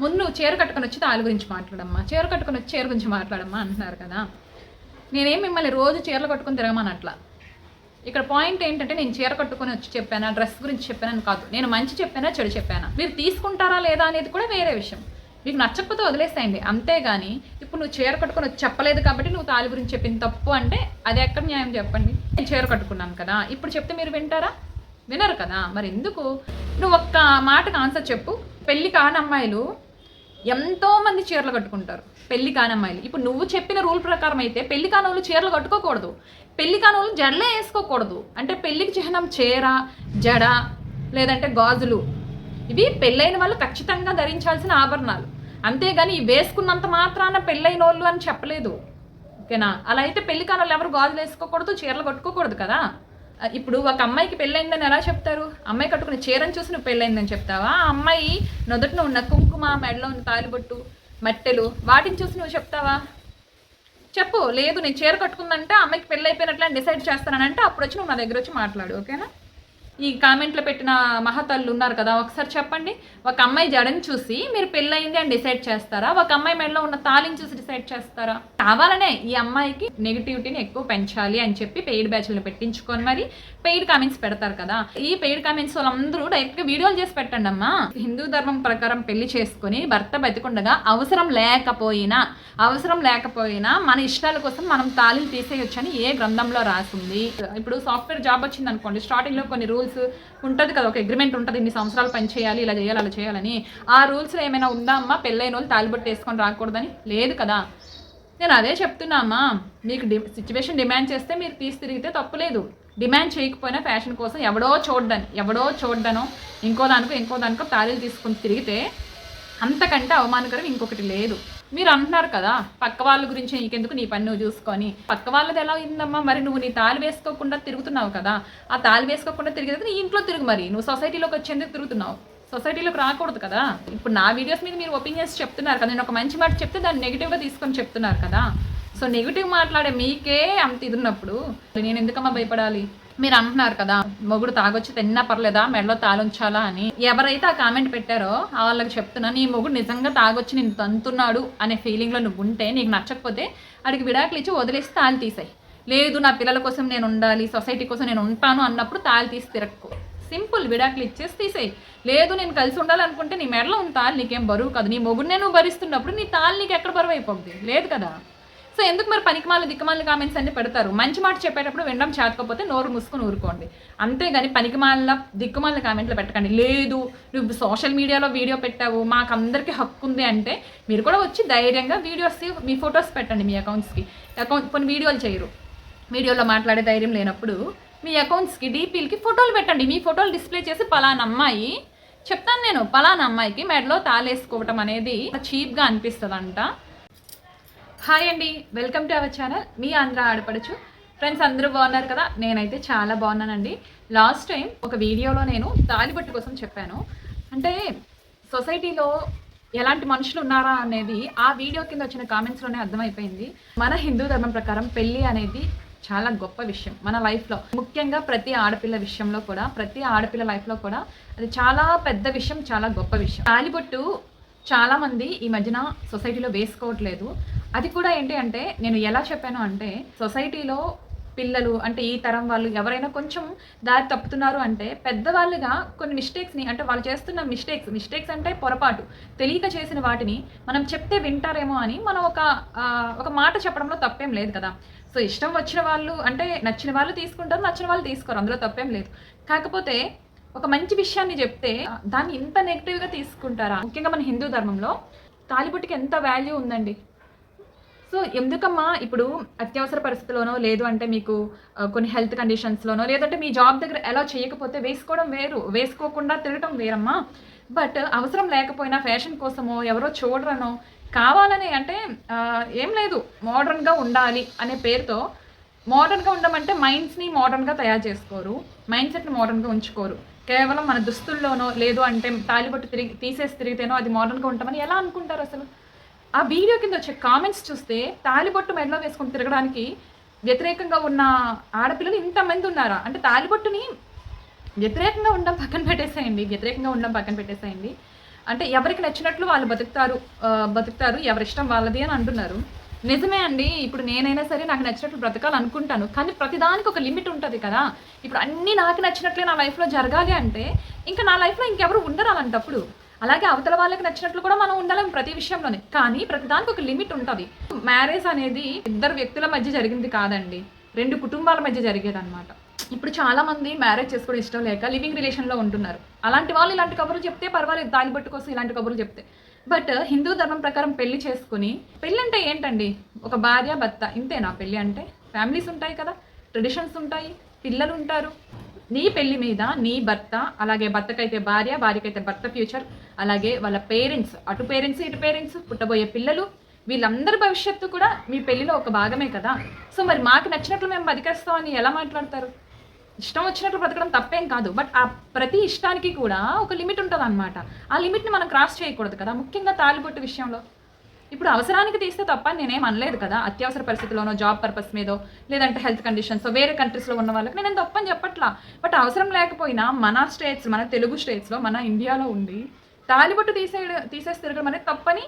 ముందు నువ్వు చీర కట్టుకొని వచ్చి తాళి గురించి మాట్లాడమ్మా. చీర కట్టుకొని వచ్చి చీర గురించి మాట్లాడమ్మా అంటున్నారు కదా. నేనేం మిమ్మల్ని రోజు చీరలు కట్టుకొని తిరగమని అట్లా. ఇక్కడ పాయింట్ ఏంటంటే నేను చీర కట్టుకొని వచ్చి చెప్పానా డ్రెస్ గురించి చెప్పానని కాదు. నేను మంచి చెప్పానా చెడు చెప్పానా? మీరు తీసుకుంటారా లేదా అనేది కూడా వేరే విషయం. మీకు నచ్చకపోతే వదిలేస్తాయండి అంతేగాని ఇప్పుడు నువ్వు చీర కట్టుకొని వచ్చి చెప్పలేదు కాబట్టి నువ్వు తాలి గురించి చెప్పింది తప్పు అంటే అది ఎక్కడ న్యాయం చెప్పండి? నేను చీర కట్టుకున్నాను కదా. ఇప్పుడు చెప్తే మీరు వింటారా? వినరు కదా. మరి ఎందుకు? నువ్వు ఒక్క మాటకు ఆన్సర్ చెప్పు. పెళ్ళి కాని అమ్మాయిలు ఎంతో మంది చీరలు కట్టుకుంటారు. పెళ్ళి కానమ్మాయిలు ఇప్పుడు నువ్వు చెప్పిన రూల్ ప్రకారం అయితే పెళ్ళి కాని చీరలు కట్టుకోకూడదు. పెళ్ళి కానోళ్ళు జడలే వేసుకోకూడదు. అంటే పెళ్ళికి చిహ్నం చీర జడ లేదంటే గాజులు. ఇవి పెళ్ళైన వాళ్ళు ఖచ్చితంగా ధరించాల్సిన ఆభరణాలు. అంతేగాని ఇవి వేసుకున్నంత మాత్రాన పెళ్ళైన వాళ్ళు అని చెప్పలేదు. ఓకేనా? అలా అయితే పెళ్ళి కాని ఎవరు గాజులు వేసుకోకూడదు చీరలు కట్టుకోకూడదు కదా? ఇప్పుడు ఒక అమ్మాయికి పెళ్ళైందని ఎలా చెప్తారు? అమ్మాయి కట్టుకున్న చీరను చూసి నువ్వు పెళ్ళైందని చెప్తావా? ఆ అమ్మాయి నుదుటిన ఉన్న కుంకుమ మెడలో ఉన్న తాలిబొట్టు మట్టెలు వాటిని చూసి నువ్వు చెప్తావా? చెప్పు. లేదు నేను చీర కట్టుకుందంటే అమ్మాయికి పెళ్ళి డిసైడ్ చేస్తానంటే అప్పుడు వచ్చి నువ్వు నా దగ్గర వచ్చి మాట్లాడు ఓకేనా? ఈ కామెంట్లో పెట్టిన మహతల్లు ఉన్నారు కదా ఒకసారి చెప్పండి. ఒక అమ్మాయి జడని చూసి మీరు పెళ్ళయింది అని డిసైడ్ చేస్తారా? ఒక అమ్మాయి మెడలో ఉన్న తాళిని చూసి డిసైడ్ చేస్తారా? కావాలనే ఈ అమ్మాయికి నెగిటివిటీని ఎక్కువ పెంచాలి అని చెప్పి పెయిడ్ బ్యాచ్లు పెట్టించుకొని మరి పెయిడ్ కామెంట్స్ పెడతారు కదా. ఈ పెయిడ్ కామెంట్స్ వాళ్ళందరూ డైరెక్ట్గా వీడియోలు చేసి పెట్టండి అమ్మా. హిందూ ధర్మం ప్రకారం పెళ్ళి చేసుకొని భర్త బతికుండగా అవసరం లేకపోయినా అవసరం లేకపోయినా మన ఇష్టాల కోసం మనం తాళిలు తీసేయొచ్చని ఏ గ్రంథంలో రాసింది. ఇప్పుడు సాఫ్ట్వేర్ జాబ్ వచ్చింది అనుకోండి స్టార్టింగ్లో కొన్ని రూల్స్ ఉంటుంది కదా ఒక అగ్రిమెంట్ ఉంటుంది ఇన్ని సంవత్సరాలు పని చేయాలి ఇలా చేయాలి అలా చేయాలని. ఆ రూల్స్లో ఏమైనా ఉందా అమ్మా? పెళ్ళైన వాళ్ళు తాలిబొట్టు వేసుకొని రాకూడదని? లేదు కదా. నేను అదే చెప్తున్నా అమ్మా. మీకు డి సిచ్యువేషన్ డిమాండ్ చేస్తే మీరు తీసి తిరిగితే తప్పులేదు డిమాండ్ చేయకపోయినా ఫ్యాషన్ కోసం ఎవడో చూడ్డాను ఎవడో చూడ్డాను ఇంకో దానికో ఇంకో దానికో తాళీలు తీసుకొని తిరిగితే అంతకంటే అవమానకరం ఇంకొకటి లేదు. మీరు అంటున్నారు కదా పక్క వాళ్ళ గురించి నీకెందుకు నీ పని నువ్వు చూసుకొని? పక్క వాళ్ళది ఎలా అయిందమ్మా? మరి నువ్వు నీ తాళి వేసుకోకుండా తిరుగుతున్నావు కదా ఆ తాళి వేసుకోకుండా తిరిగేది నీ ఇంట్లో తిరుగు మరి. నువ్వు సొసైటీలోకి వచ్చేందుకు తిరుగుతున్నావు. సొసైటీలోకి రాకూడదు కదా. ఇప్పుడు నా వీడియోస్ మీద మీరు ఒపీనియన్స్ చెప్తున్నారు కదా. నేను ఒక మంచి మాట చెప్తే దాన్ని నెగిటివ్గా తీసుకొని చెప్తున్నారు కదా. సో నెగిటివ్ మాట్లాడే మీకే అంత ఇది ఉన్నప్పుడు నేను ఎందుకమ్మా భయపడాలి? మీరు అంటున్నారు కదా మొగుడు తాగొచ్చి తిన్నా పర్లేదా? మెడలో తాలుంచాలా అని. ఎవరైతే ఆ కామెంట్ పెట్టారో వాళ్ళకి చెప్తున్నా నీ మొగుడు నిజంగా తాగొచ్చి నేను తంతున్నాడు అనే ఫీలింగ్లో నువ్వు ఉంటే నీకు నచ్చకపోతే అడిగి విడాకులు ఇచ్చి వదిలేసి తాళి తీసాయి. లేదు నా పిల్లల కోసం నేను ఉండాలి సొసైటీ కోసం నేను ఉంటాను అన్నప్పుడు తాళి తీసి తిరక్కో. సింపుల్ విడాకులు ఇచ్చేసి తీసేయి. లేదు నేను కలిసి ఉండాలనుకుంటే నీ మెడలో ఉన్న తాళి నీకేం బరువు కాదు. నీ మొగుడినే నువ్వు భరిస్తున్నప్పుడు నీ తాళి నీకు ఎక్కడ బరువు అయిపోద్ది? లేదు కదా. సో ఎందుకు మరి పనికిమాల దిక్కుమాల కామెంట్స్ అన్ని పెడతారు? మంచి మాట చెప్పేటప్పుడు వినడం చేతకపోతే నోరు మూసుకొని ఊరుకోండి. అంతేగాని పనికిమాల దిక్కుమాల కామెంట్లు పెట్టకండి. లేదు నువ్వు సోషల్ మీడియాలో వీడియో పెట్టావు మాకు అందరికీ హక్కు ఉంది అంటే మీరు కూడా వచ్చి ధైర్యంగా వీడియోస్ మీ ఫొటోస్ పెట్టండి మీ అకౌంట్స్కి అకౌంట్ కొన్ని వీడియోలు చేయరు. వీడియోలో మాట్లాడే ధైర్యం లేనప్పుడు మీ అకౌంట్స్కి డీపీలకి ఫోటోలు పెట్టండి. మీ ఫోటోలు డిస్ప్లే చేసి పలానా అమ్మాయి చెప్తాను నేను పలానా అమ్మాయికి మెడలో తాళేసుకోవటం అనేది చీప్గా అనిపిస్తుందంట. హాయ్ అండి వెల్కమ్ టు అవర్ ఛానల్ మీ ఆంధ్ర ఆడపడుచు. ఫ్రెండ్స్ అందరూ బాగున్నారు కదా? నేనైతే చాలా బాగున్నానండి. లాస్ట్ టైం ఒక వీడియోలో నేను తాలిబట్టు కోసం చెప్పాను. అంటే సొసైటీలో ఎలాంటి మనుషులు ఉన్నారా అనేది ఆ వీడియో కింద వచ్చిన కామెంట్స్లోనే అర్థమైపోయింది. మన హిందూ ధర్మం ప్రకారం పెళ్ళి అనేది చాలా గొప్ప విషయం మన లైఫ్లో ముఖ్యంగా ప్రతి ఆడపిల్ల విషయంలో కూడా ప్రతి ఆడపిల్ల లైఫ్లో కూడా అది చాలా పెద్ద విషయం చాలా గొప్ప విషయం. తాలిబొట్టు చాలామంది ఈ మధ్యన సొసైటీలో వేసుకోవట్లేదు. అది కూడా ఏంటి అంటే నేను ఎలా చెప్పాను అంటే సొసైటీలో పిల్లలు అంటే ఈ తరం వాళ్ళు ఎవరైనా కొంచెం దారి తప్పుతున్నారు అంటే పెద్దవాళ్ళుగా కొన్ని మిస్టేక్స్ని అంటే వాళ్ళు చేస్తున్న మిస్టేక్స్ మిస్టేక్స్ అంటే పొరపాటు తెలియక చేసిన వాటిని మనం చెప్తే వింటారేమో అని మనం ఒక ఒక మాట చెప్పడంలో తప్పేం లేదు కదా. సో ఇష్టం వచ్చిన వాళ్ళు అంటే నచ్చిన వాళ్ళు తీసుకుంటారు నచ్చిన వాళ్ళు తీసుకోరు అందులో తప్పేం లేదు. కాకపోతే ఒక మంచి విషయాన్ని చెప్తే దాన్ని ఇంత నెగిటివ్గా తీసుకుంటారా? ముఖ్యంగా మన హిందూ ధర్మంలో తాలిబొట్టుకి ఎంత వాల్యూ ఉందండి? సో ఎందుకమ్మా ఇప్పుడు అత్యవసర పరిస్థితిలోనో లేదు అంటే మీకు కొన్ని హెల్త్ కండిషన్స్లోనో లేదంటే మీ జాబ్ దగ్గర ఎలా చేయకపోతే వేసుకోవడం వేరు వేసుకోకుండా తిరగటం వేరమ్మా. బట్ అవసరం లేకపోయినా ఫ్యాషన్ కోసమో ఎవరో చూడరనో కావాలని అంటే ఏం లేదు. మోడర్న్గా ఉండాలి అనే పేరుతో మోడర్న్గా ఉండమంటే మైండ్స్ని మోడర్న్గా తయారు చేసుకోరు. మైండ్ సెట్ని మోడర్న్గా ఉంచుకోరు. కేవలం మన దుస్తుల్లోనో లేదు అంటే తాలిబొట్టు తిరిగి తీసేసి తిరిగితేనో అది మోడర్న్గా ఉంటామని ఎలా అనుకుంటారు అసలు? ఆ వీడియో కింద వచ్చే కామెంట్స్ చూస్తే తాలిబొట్టు మెడలో వేసుకొని తిరగడానికి వ్యతిరేకంగా ఉన్న ఆడపిల్లలు ఇంతమంది ఉన్నారా? అంటే తాలిబొట్టుని వ్యతిరేకంగా ఉండడం పక్కన పెట్టేసేయండి వ్యతిరేకంగా ఉండడం పక్కన పెట్టేసేయండి. అంటే ఎవరికి నచ్చినట్లు వాళ్ళు బతుకుతారు ఆ, బతుకుతారు ఎవరిష్టం వాళ్ళది అని అంటున్నారు. నిజమే అండి ఇప్పుడు నేనైనా సరే నాకు నచ్చినట్లు బ్రతకాలనుకుంటాను కానీ ప్రతిదానికి ఒక లిమిట్ ఉంటుంది కదా. ఇప్పుడు అన్నీ నాకు నచ్చినట్లే నా లైఫ్లో జరగాలి అంటే ఇంకా నా లైఫ్లో ఇంకెవరు ఉండరు అలాంటప్పుడు. అలాగే అవతల వాళ్ళకి నచ్చినట్లు కూడా మనం ఉండాలి ప్రతి విషయంలోనే. కానీ ప్రతిదానికి ఒక లిమిట్ ఉంటుంది. మ్యారేజ్ అనేది ఇద్దరు వ్యక్తుల మధ్య జరిగింది కాదండి. రెండు కుటుంబాల మధ్య జరిగేదన్నమాట. ఇప్పుడు చాలా మంది మ్యారేజ్ చేసుకోవడం ఇష్టం లేక లివింగ్ రిలేషన్లో ఉంటున్నారు. అలాంటి వాళ్ళు ఇలాంటి కబుర్లు చెప్తే పర్వాలేదు దాన్ని బట్టు కోసం ఇలాంటి కబుర్లు చెప్తే. బట్ హిందూ ధర్మం ప్రకారం పెళ్ళి చేసుకుని పెళ్ళి అంటే ఏంటండి? ఒక భార్య భర్త ఇంతేనా పెళ్ళి అంటే? ఫ్యామిలీస్ ఉంటాయి కదా ట్రెడిషన్స్ ఉంటాయి పిల్లలు ఉంటారు. నీ పెళ్ళి మీద నీ భర్త అలాగే భర్తకైతే భార్య భార్యకైతే భర్త ఫ్యూచర్ అలాగే వాళ్ళ పేరెంట్స్ అటు పేరెంట్స్ ఇటు పేరెంట్స్ పుట్టబోయే పిల్లలు వీళ్ళందరి భవిష్యత్తు కూడా మీ పెళ్ళిలో ఒక భాగమే కదా. సో మరి మాకు నచ్చినట్లు మేము బతికేస్తామని ఎలా మాట్లాడతారు? ఇష్టం వచ్చినట్లు బ్రతకడం తప్పేం కాదు. బట్ ఆ ప్రతి ఇష్టానికి కూడా ఒక లిమిట్ ఉంటుంది అనమాట ఆ లిమిట్ని మనం క్రాస్ చేయకూడదు కదా. ముఖ్యంగా తాలిబొట్టు విషయంలో. ఇప్పుడు అవసరానికి తీస్తే తప్ప నేనేం అనలేదు కదా. అత్యవసర పరిస్థితిలోనో జాబ్ పర్పస్ మీదో లేదంటే హెల్త్ కండిషన్స్ వేరే కంట్రీస్లో ఉన్న వాళ్ళకి నేను తప్పని చెప్పట్లా. బట్ అవసరం లేకపోయినా మన స్టేట్స్ మన తెలుగు స్టేట్స్లో మన ఇండియాలో ఉండి తాలిబొట్టు తీసే తీసేసి తిరగడం అనేది తప్పని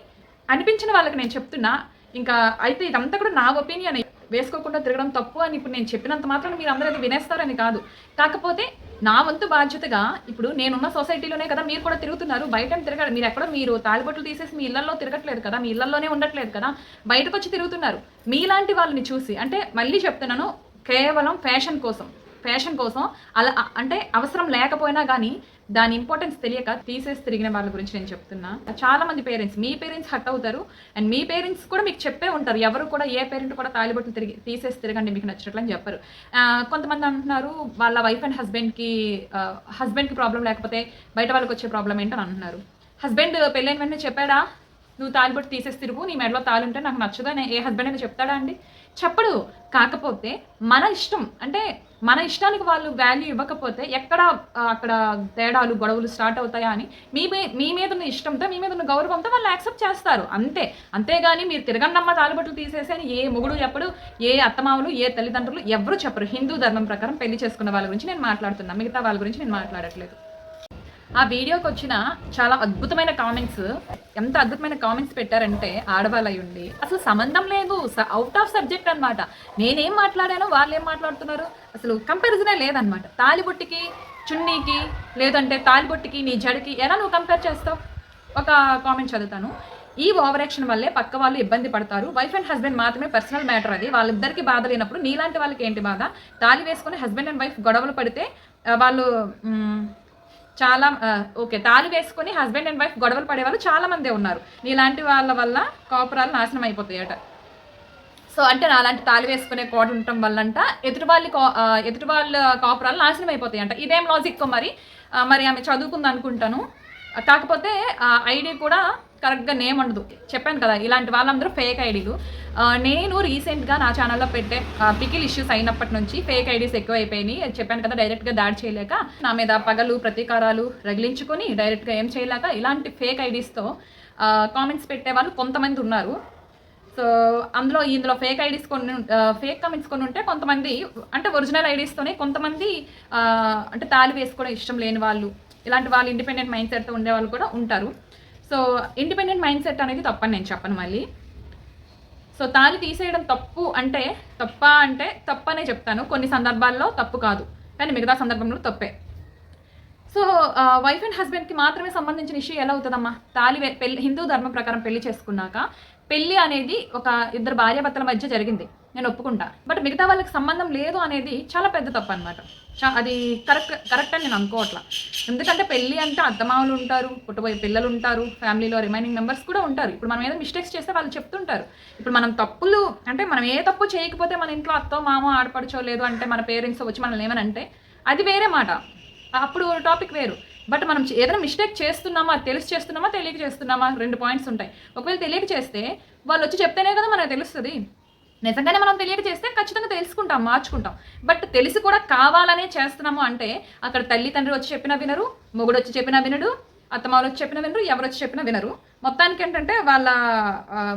అనిపించిన వాళ్ళకి నేను చెప్తున్నా. ఇంకా అయితే ఇదంతా కూడా నా ఒపీనియన్ వేసుకోకుండా తిరగడం తప్పు అని ఇప్పుడు నేను చెప్పినంత మాత్రం మీరు అందరూ అది వినేస్తారని కాదు. కాకపోతే నా వంతు బాధ్యతగా ఇప్పుడు నేనున్న సొసైటీలోనే కదా మీరు కూడా తిరుగుతున్నారు. బయట తిరగడం. మీరు ఎక్కడ మీరు తాలిబొట్లు తీసేసి మీ ఇళ్ళలో తిరగట్లేదు కదా. మీ ఇళ్ళలోనే ఉండట్లేదు కదా. బయటకు వచ్చి తిరుగుతున్నారు. మీలాంటి వాళ్ళని చూసి అంటే మళ్ళీ చెప్తున్నాను కేవలం ఫ్యాషన్ కోసం. ఫ్యాషన్ కోసం అలా అంటే అవసరం లేకపోయినా కానీ దాని ఇంపార్టెన్స్ తెలియక తీసేసి తిరిగిన వాళ్ళ గురించి నేను చెప్తున్నా. చాలా మంది పేరెంట్స్ మీ పేరెంట్స్ హట్ అవుతారు. అండ్ మీ పేరెంట్స్ కూడా మీకు చెప్పే ఉంటారు. ఎవరు కూడా ఏ పేరెంట్ కూడా తాలిబొట్లు తిరిగి తీసేసి తిరగండి మీకు నచ్చినట్లు అని చెప్పరు కొంతమంది అంటున్నారు వాళ్ళ వైఫ్ అండ్ హస్బెండ్కి హస్బెండ్కి ప్రాబ్లం లేకపోతే బయట వాళ్ళకి వచ్చే ప్రాబ్లం ఏంటని అంటున్నారు. హస్బెండ్ పెళ్ళైన వెంటనే చెప్పాడా? నువ్వు తాలిబొట్టు తీసేసి తిరుగు నీ మెడలో తాలుంటే నాకు నచ్చదు అని ఏ హస్బెండ్ అయినా చెప్తాడా అండి? చెప్పడు. కాకపోతే మన ఇష్టం అంటే మన ఇష్టానికి వాళ్ళు వాల్యూ ఇవ్వకపోతే ఎక్కడ అక్కడ తేడాలు గొడవలు స్టార్ట్ అవుతాయా అని మీ మీ- మీద ఉన్న ఇష్టంతో మీ మీద ఉన్న గౌరవంతో వాళ్ళు యాక్సెప్ట్ చేస్తారు. అంతే. అంతేగాని మీరు తిరగన్నమ్మ తాలిబట్లు తీసేసి అని ఏ మొగుడు చెప్పడు ఏ అత్తమావులు ఏ తల్లిదండ్రులు ఎవరు చెప్పరు. హిందూ ధర్మం ప్రకారం పెళ్ళి చేసుకున్న వాళ్ళ గురించి నేను మాట్లాడుతున్నా. మిగతా వాళ్ళ గురించి నేను మాట్లాడట్లేదు. ఆ వీడియోకి వచ్చిన చాలా అద్భుతమైన కామెంట్స్ ఎంత అద్భుతమైన కామెంట్స్ పెట్టారంటే ఆడవాళ్ళు ఉండి. అసలు సంబంధం లేదు. అవుట్ ఆఫ్ సబ్జెక్ట్ అనమాట నేనేం మాట్లాడానో వాళ్ళు ఏం మాట్లాడుతున్నారు? అసలు కంపారిజనే లేదనమాట తాలిబొట్టికి చున్నీకి లేదంటే తాలిబొట్టికి నీ జడికి ఎలా నువ్వు కంపేర్ చేస్తావు? ఒక కామెంట్ చదువుతాను. ఈ ఓవర్ యాక్షన్ వల్లే పక్క వాళ్ళు ఇబ్బంది పడతారు. వైఫ్ అండ్ హస్బెండ్ మాత్రమే పర్సనల్ మ్యాటర్ అది. వాళ్ళిద్దరికి బాధ లేనప్పుడు నీలాంటి వాళ్ళకి ఏంటి బాధ? తాలి వేసుకొని హస్బెండ్ అండ్ వైఫ్ గొడవలు పడితే వాళ్ళు చాలా ఓకే తాళి వేసుకుని హస్బెండ్ అండ్ వైఫ్ గొడవలు పడేవాళ్ళు చాలా మందే ఉన్నారు. నీలాంటి వాళ్ళ వల్ల కాపురాలు నాశనం అయిపోతాయట. సో అంటే నాలాంటి తాళి వేసుకునే కోట ఉండటం వల్లంట ఎదుటి వాళ్ళు కా- ఎదుటి వాళ్ళ కాపురాలు నాశనం అయిపోతాయంట. ఇదేం లాజిక్ మరి? మరి ఆమె చదువుకుంది అనుకుంటాను కాకపోతే ఐడి కూడా కరెక్ట్గా నేమ్ ఉండదు. చెప్పాను కదా ఇలాంటి వాళ్ళందరూ ఫేక్ ఐడీలు. నేను రీసెంట్గా నా ఛానల్లో పెట్టే పికిల్ ఇష్యూస్ అయినప్పటి నుంచి ఫేక్ ఐడీస్ ఎక్కువైపోయినాయి. అది చెప్పాను కదా డైరెక్ట్గా దాడి చేయలేక నా మీద పగలు ప్రతీకారాలు రగిలించుకొని డైరెక్ట్గా ఏం చేయలేక ఇలాంటి ఫేక్ ఐడీస్తో కామెంట్స్ పెట్టే వాళ్ళు కొంతమంది ఉన్నారు. సో అందులో ఇందులో ఫేక్ ఐడీస్ కొన్ని ఫేక్ కమెంట్స్ కొన్ని ఉంటే కొంతమంది అంటే ఒరిజినల్ ఐడీస్తోనే కొంతమంది అంటే తాళి వేసుకోవడం ఇష్టం లేని వాళ్ళు ఇలాంటి వాళ్ళు ఇండిపెండెంట్ మైండ్ సెట్తో ఉండే వాళ్ళు కూడా ఉంటారు. సో ఇండిపెండెంట్ మైండ్ సెట్ అనేది తప్పని నేను చెప్పను మళ్ళీ. సో తాళి తీసేయడం తప్పు అంటే తప్ప అంటే తప్పనే చెప్తాను. కొన్ని సందర్భాల్లో తప్పు కాదు. కానీ మిగతా సందర్భంలో తప్పే. సో వైఫ్ అండ్ హస్బెండ్కి మాత్రమే సంబంధించిన ఇష్యూ ఎలా అవుతుందమ్మా? తాలి పెళ్ళి హిందూ ధర్మం ప్రకారం పెళ్ళి చేసుకున్నాక పెళ్ళి అనేది ఒక ఇద్దరు భార్యాభర్తల మధ్య జరిగింది. నేను ఒప్పుకుంటా. బట్ మిగతా వాళ్ళకి సంబంధం లేదు అనేది చాలా పెద్ద తప్పు అనమాట అది కరెక్ట్ కరెక్ట్ అని నేను అనుకోవట్లా. ఎందుకంటే పెళ్ళి అంటే అత్తమామలు ఉంటారు పుట్టబోయే పిల్లలు ఉంటారు ఫ్యామిలీలో రిమైనింగ్ మెంబర్స్ కూడా ఉంటారు. ఇప్పుడు మనం ఏదో మిస్టేక్స్ చేస్తే వాళ్ళు చెప్తుంటారు. ఇప్పుడు మనం తప్పులు అంటే మనం ఏ తప్పు చేయకపోతే మన ఇంట్లో అత్తో మామ ఆడపడచో లేదు అంటే మన పేరెంట్స్ వచ్చి మనల్ని ఏమని అంటే అది వేరే మాట. అప్పుడు టాపిక్ వేరు. బట్ మనం ఏదైనా మిస్టేక్ చేస్తున్నామా తెలిసి చేస్తున్నామా తెలియక చేస్తున్నామా రెండు పాయింట్స్ ఉంటాయి. ఒకవేళ తెలియక చేస్తే వాళ్ళు వచ్చి చెప్తేనే కదా మనకు తెలుస్తుంది. నిజంగానే మనం తెలియక చేస్తే ఖచ్చితంగా తెలుసుకుంటాం మార్చుకుంటాం. బట్ తెలిసి కూడా కావాలనే చేస్తున్నాము అంటే అక్కడ తల్లి తండ్రి వచ్చి చెప్పినా వినరు మొగుడు వచ్చి చెప్పినా వినడు అత్తమాలు వచ్చి చెప్పినా వినరు ఎవరు వచ్చి చెప్పినా వినరు. మొత్తానికి ఏంటంటే వాళ్ళ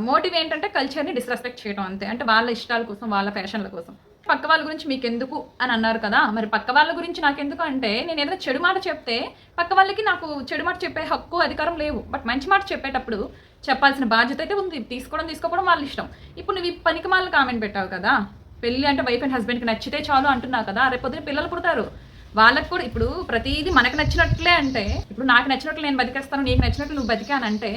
మోటివ్ ఏంటంటే కల్చర్ని డిస్రెస్పెక్ట్ చేయడం అంతే. అంటే వాళ్ళ ఇష్టాల కోసం వాళ్ళ ఫ్యాషన్ల కోసం. పక్క వాళ్ళ గురించి మీకు ఎందుకు అని అన్నారు కదా మరి పక్క వాళ్ళ గురించి నాకెందుకు అంటే నేను ఏదైనా చెడు మాట చెప్తే పక్క వాళ్ళకి నాకు చెడు మాట చెప్పే హక్కు అధికారం లేవు. బట్ మంచి మాట చెప్పేటప్పుడు చెప్పాల్సిన బాధ్యత అయితే ఉంది. తీసుకోవడం తీసుకోవడం వాళ్ళ ఇష్టం. ఇప్పుడు నువ్వు ఈ పనికి మాల కామెంట్ పెట్టావు కదా పెళ్ళి అంటే వైఫ్ అండ్ హస్బెండ్కి నచ్చితే చాలు అంటున్నావు కదా రేపు పొద్దున పిల్లలు పుడతారు. వాళ్ళకు కూడా ఇప్పుడు ప్రతిదీ మనకు నచ్చినట్లే అంటే ఇప్పుడు నాకు నచ్చినట్లు నేను బతికేస్తాను నీకు నచ్చినట్లు నువ్వు బతికానంటే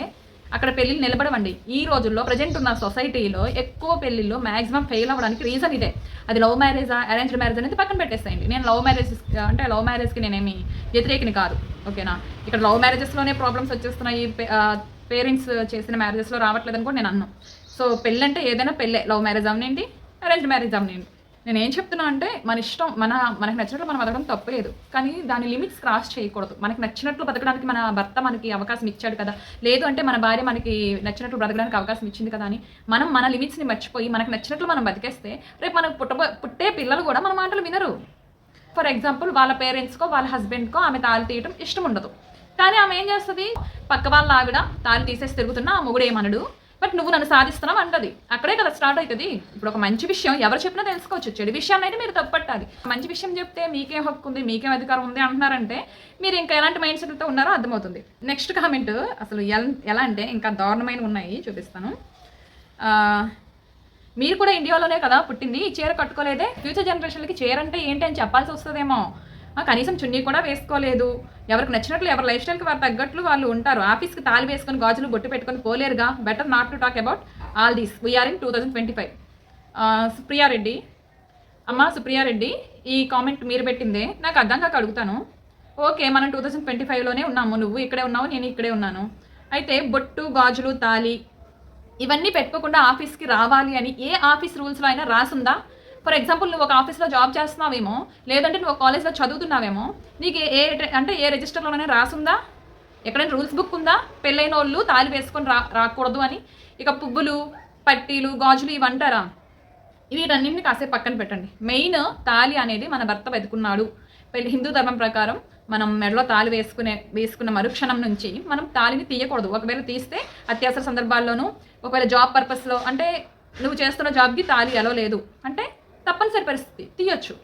అక్కడ పెళ్ళిళ్ళు నిలబడవండి. ఈ రోజుల్లో ప్రజెంట్ ఉన్న సొసైటీలో ఎక్కువ పెళ్ళిళ్ళు మాక్సిమం ఫెయిల్ అవ్వడానికి రీజన్ ఇదే. అది లవ్ మ్యారేజ్ అరేంజ్డ్ మ్యారేజ్ అనేది పక్కన పెట్టేస్తాయండి నేను లవ్ మ్యారేజ్ అంటే లవ్ మ్యారేజ్కి నేనేమి వ్యతిరేకిని కాదు. ఓకేనా? ఇక్కడ లవ్ మ్యారేజెస్లోనే ప్రాబ్లమ్స్ వచ్చేస్తున్నాయి పేరెంట్స్ చేసిన మ్యారేజెస్లో రావట్లేదని కూడా నేను అన్నాను సో పెళ్ళంటే ఏదైనా పెళ్ళే లవ్ మ్యారేజ్ అవనండి అరేంజ్ మ్యారేజ్ అవనండి నేను ఏం చెప్తున్నా అంటే మన ఇష్టం మన మనకు నచ్చినట్లు మనం బతకడం తప్పలేదు కానీ దాని లిమిట్స్ క్రాస్ చేయకూడదు. మనకి నచ్చినట్లు బతకడానికి మన భర్త మనకి అవకాశం ఇచ్చాడు కదా. లేదు అంటే మన భార్య మనకి నచ్చినట్లు బ్రతకడానికి అవకాశం ఇచ్చింది కదా అని మనం మన లిమిట్స్ని మర్చిపోయి మనకు నచ్చినట్లు మనం బతికేస్తే రేపు మనకు పుట్టబో పుట్టే పిల్లలు కూడా మన మాటలు వినరు. ఫర్ ఎగ్జాంపుల్ వాళ్ళ పేరెంట్స్కో వాళ్ళ హస్బెండ్కో ఆమె తాళి తీయటం ఇష్టం ఉండదు. కానీ ఆమె ఏం చేస్తుంది? పక్క వాళ్ళ ఆవిడ తాళి తీసేసి తిరుగుతున్నా ఆ మొగుడు ఏమనడు. బట్ నువ్వు నన్ను సాధిస్తున్నావు అంటది. అక్కడే కదా స్టార్ట్ అవుతుంది. ఇప్పుడు ఒక మంచి విషయం ఎవరు చెప్పినా తెలుసుకోవచ్చు. చెడు విషయాన్ని అయితే మీరు తప్పట్టాలి. మంచి విషయం చెప్తే మీకేం హక్కు ఉంది మీకేం అధికారం ఉంది అంటున్నారంటే మీరు ఇంకా ఎలాంటి మైండ్ సెట్తో ఉన్నారో అర్థమవుతుంది. నెక్స్ట్ కామెంట్ అసలు ఎల్- ఎలా అంటే ఇంకా దారుణమైన ఉన్నాయి. చూపిస్తాను. మీరు కూడా ఇండియాలోనే కదా పుట్టింది. ఈ చీర కట్టుకోలేదే. ఫ్యూచర్ జనరేషన్లకి చీర అంటే ఏంటి అని చెప్పాల్సి వస్తుందేమో. కనీసం చున్నీ కూడా వేసుకోలేదు. ఎవరికి నచ్చినట్లు ఎవరి లైఫ్ స్టైల్కి వారు తగ్గట్లు వాళ్ళు ఉంటారు. ఆఫీస్కి తాళి వేసుకొని గాజులు బొట్టు పెట్టుకొని పోలేరుగా. Better not to talk about all these we are in two thousand twenty five Supriya Reddy అమ్మ సుప్రియారెడ్డి ఈ కామెంట్ మీరు పెట్టిందే. నాకు అర్థం కాక అడుగుతాను. ఓకే మనం టూ థౌజండ్ ట్వంటీ ఫైవ్లోనే ఉన్నాము. నువ్వు ఇక్కడే ఉన్నావు నేను ఇక్కడే ఉన్నాను. అయితే బొట్టు గాజులు తాళి ఇవన్నీ పెట్టుకోకుండా ఆఫీస్కి రావాలి అని ఏ ఆఫీస్ రూల్స్లో అయినా రాసుందా? ఫర్ ఎగ్జాంపుల్ నువ్వు ఒక ఆఫీస్లో జాబ్ చేస్తున్నావేమో లేదంటే నువ్వు కాలేజ్లో చదువుతున్నావేమో నీకు ఏ అంటే ఏ రిజిస్టర్లోనైనా రాసుందా? ఎక్కడైనా రూల్స్ బుక్ ఉందా? పెళ్ళైన వాళ్ళు తాళి వేసుకొని రా రాకూడదు అని? ఇక పువ్వులు పట్టీలు గాజులు ఇవి అంటారా వీటన్నింటిని కాసేపు పక్కన పెట్టండి. మెయిన్ తాళి అనేది మన భర్త వెతుకున్నాడు. పెళ్ళి హిందూ ధర్మం ప్రకారం మనం మెడలో తాళి వేసుకునే వేసుకున్న మరుక్షణం నుంచి మనం తాళిని తీయకూడదు. ఒకవేళ తీస్తే అత్యవసర సందర్భాల్లోనూ ఒకవేళ జాబ్ పర్పస్లో అంటే నువ్వు చేస్తున్న జాబ్కి తాళి ఎలా లేదు. అంటే తప్పనిసరి పరిస్థితి. తీయొచ్చు.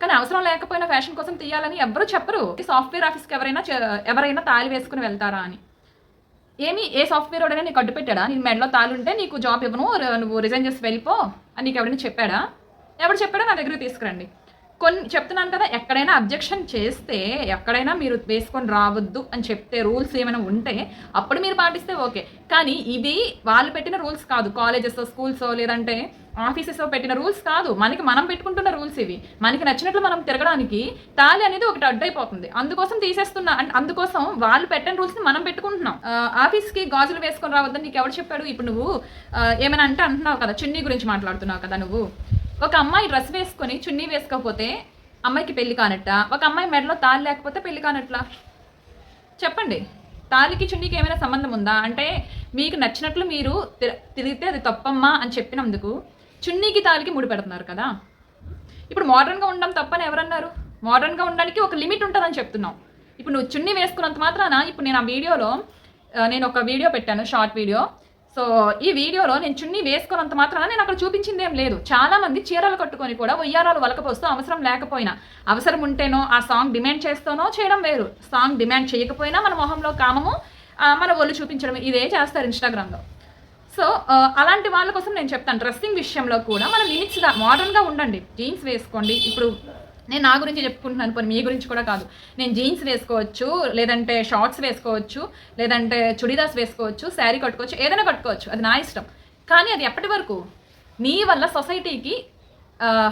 కానీ అవసరం లేకపోయినా ఫ్యాషన్ కోసం తీయాలని ఎవరు చెప్పరు. సాఫ్ట్వేర్ ఆఫీస్కి ఎవరైనా చే- ఎవరైనా తాళి వేసుకుని వెళ్తారా అని. ఏమి ఏ సాఫ్ట్వేర్ ఎవడైనా నీకు అడ్డు పెట్టాడా? నీ మెడలో తాళి ఉంటే నీకు జాబ్ ఇవ్వను నువ్వు రిజైన్ చేసి వెళ్ళిపో అని నీకు ఎవరైనా చెప్పాడా? ఎవడు చెప్పాడో నా దగ్గర తీసుకురండి. కొన్ని చెప్తున్నాను కదా ఎక్కడైనా అబ్జెక్షన్ చేస్తే ఎక్కడైనా మీరు వేసుకొని రావద్దు అని చెప్తే రూల్స్ ఏమైనా ఉంటే అప్పుడు మీరు పాటిస్తే ఓకే. కానీ ఇవి వాళ్ళు పెట్టిన రూల్స్ కాదు. కాలేజెస్ స్కూల్స్ లేదంటే ఆఫీసెస్ పెట్టిన రూల్స్ కాదు. మనకి మనం పెట్టుకుంటున్న రూల్స్ ఇవి. మనకి నచ్చినట్లు మనం తిరగడానికి తాళి అనేది ఒకటి అడ్డైపోతుంది. అందుకోసం తీసేస్తున్నా అండ్ అందుకోసం వాళ్ళు పెట్టిన రూల్స్ని మనం పెట్టుకుంటున్నాం. ఆఫీస్కి గాజులు వేసుకొని రావద్దని నీకు ఎవరు చెప్పాడు? ఇప్పుడు నువ్వు ఏమైనా అంటే అంటున్నావు కదా చున్నీ గురించి మాట్లాడుతున్నావు కదా నువ్వు. ఒక అమ్మాయి డ్రెస్ వేసుకొని చున్నీ వేసుకోకపోతే అమ్మాయికి పెళ్ళి కానట్ట? ఒక అమ్మాయి మెడలో తాళి లేకపోతే పెళ్ళి కానట్లా? చెప్పండి. తాలికి చున్నీకి ఏమైనా సంబంధం ఉందా? అంటే మీకు నచ్చినట్లు మీరు తి- తిరిగితే అది తప్పమ్మా అని చెప్పినందుకు చున్నీకి తాలికి ముడి పెడుతున్నారు కదా. ఇప్పుడు మోడర్న్గా ఉండడం తప్పని ఎవరన్నారు? మోడర్న్గా ఉండడానికి ఒక లిమిట్ ఉంటుందని చెప్తున్నాం. ఇప్పుడు నువ్వు చున్నీ వేసుకున్నంత మాత్రాన ఇప్పుడు నేను ఆ వీడియోలో నేను ఒక వీడియో పెట్టాను షార్ట్ వీడియో. సో ఈ వీడియోలో నేను చున్నీ వేసుకున్నంత మాత్రాన నేను అక్కడ చూపించింది ఏం లేదు. చాలా మంది చీరలు కట్టుకొని కూడా ఉయ్యారాలు వలకపోస్తూ అవసరం లేకపోయినా అవసరం ఉంటేనో ఆ సాంగ్ డిమాండ్ చేస్తానో చేయడం వేరు. సాంగ్ డిమాండ్ చేయకపోయినా మన మొహంలో కామము మన ఒళ్ళు చూపించడం ఇదే చేస్తారు ఇన్స్టాగ్రామ్లో. సో అలాంటి వాళ్ళ కోసం నేను చెప్తాను. డ్రెస్సింగ్ విషయంలో కూడా మన లిమిట్స్గా మోడర్న్గా ఉండండి. జీన్స్ వేసుకోండి. ఇప్పుడు నేను నా గురించి చెప్పుకుంటున్నాను పోనీ మీ గురించి కూడా కాదు. నేను జీన్స్ వేసుకోవచ్చు లేదంటే షార్ట్స్ వేసుకోవచ్చు లేదంటే చుడిదార్స్ వేసుకోవచ్చు శారీ కట్టుకోవచ్చు ఏదైనా కట్టుకోవచ్చు. అది నా ఇష్టం. కానీ అది ఎప్పటి వరకు? నీ వల్ల సొసైటీకి